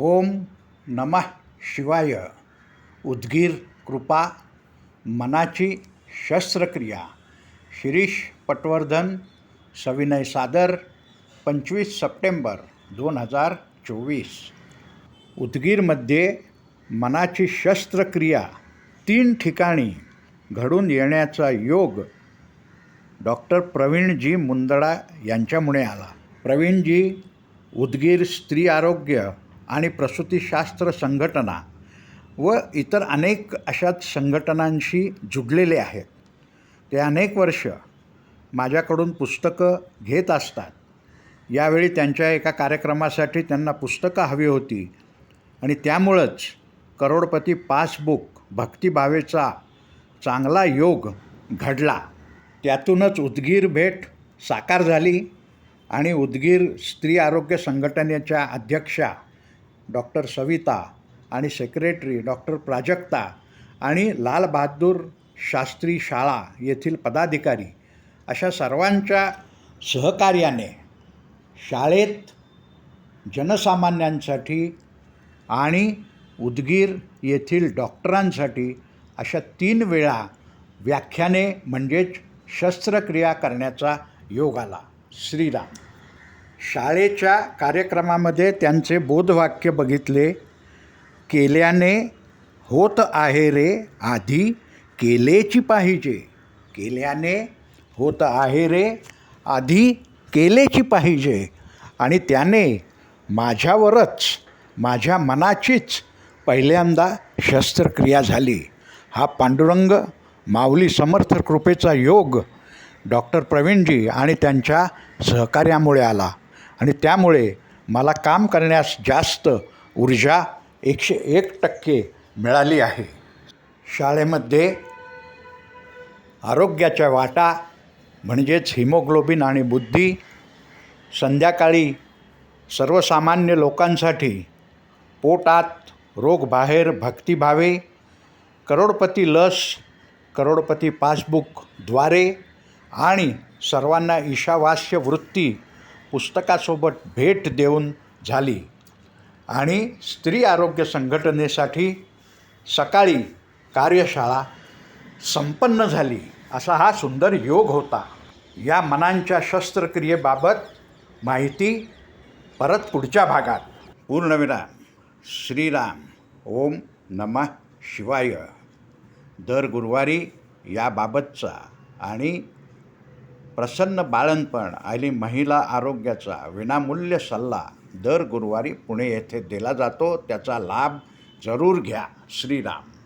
ओम नमः शिवाय. उद्गीर कृपा मनाची शस्त्रक्रिया. शिरीष पटवर्धन सविनय सादर पंचवीस सप्टेंबर दोन हजार चोवीस. उदगीरमध्ये मनाची शस्त्रक्रिया तीन ठिकाणी घडून येण्याचा योग डॉक्टर प्रवीणजी मुंदडा यांच्यामुळे आला. प्रवीणजी उदगीर स्त्री आरोग्य आणि प्रसूतीशास्त्र संघटना व इतर अनेक अशाच संघटनांशी जुडलेले आहेत. ते अनेक वर्ष माझ्याकडून पुस्तकं घेत असतात. यावेळी त्यांच्या एका कार्यक्रमासाठी त्यांना पुस्तकं हवी होती आणि त्यामुळंच करोडपती पासबुक भक्तिभावेचा चांगला योग घडला. त्यातूनच उदगीर भेट साकार झाली आणि उदगीर स्त्री आरोग्य संघटनेच्या अध्यक्षा डॉक्टर सविता आणि सेक्रेटरी डॉक्टर प्राजक्ता आणि लालबहादूर शास्त्री शाळा येथील पदाधिकारी अशा सर्वांच्या सहकार्याने शाळेत जनसामान्यांसाठी आणि उदगीर येथील डॉक्टरांसाठी अशा तीन वेळा व्याख्याने म्हणजेच शस्त्रक्रिया करण्याचा योग आला. श्रीराम. शाळेच्या कार्यक्रमामध्ये त्यांचे बोधवाक्य बघितले केल्याने होत आहे रे आधी केलेची पाहिजे केल्याने होत आहे रे आधी केलेची पाहिजे. आणि त्याने माझ्यावरच माझ्या मनाचीच पहिल्यांदा शस्त्रक्रिया झाली. हा पांडुरंग माऊली समर्थ कृपेचा योग डॉक्टर प्रवीणजी आणि त्यांच्या सहकार्यामुळे आला. आणि त्यामुळे मला काम करण्यास जास्त ऊर्जा एकशे एक टक्के मिळाली आहे. शाळेमध्ये आरोग्याच्या वाटा म्हणजेच हिमोग्लोबिन आणि बुद्धी संध्याकाळी सर्वसामान्य लोकांसाठी पोटात रोग बाहेर भक्तिभावे करोडपती लस करोडपती पासबुकद्वारे आणि सर्वांना ईशावास्य वृत्ती पुस्तकासोबत भेट देऊन झाली. आणि स्त्री आरोग्य संघटनेसाठी सकाळी कार्यशाळा संपन्न झाली. असा हा सुंदर योग होता. या मनांच्या शस्त्रक्रियेबाबत माहिती परत पुढच्या भागात. पूर्णविराम. श्रीराम. ओम नमः शिवाय. दर गुरुवारी याबाबतचा आणि प्रसन्न बाळणपण आणि महिला आरोग्याचा विनामूल्य सल्ला. दर गुरुवारी पुणे येथे दिला जातो. त्याचा लाभ जरूर घ्या. श्रीराम.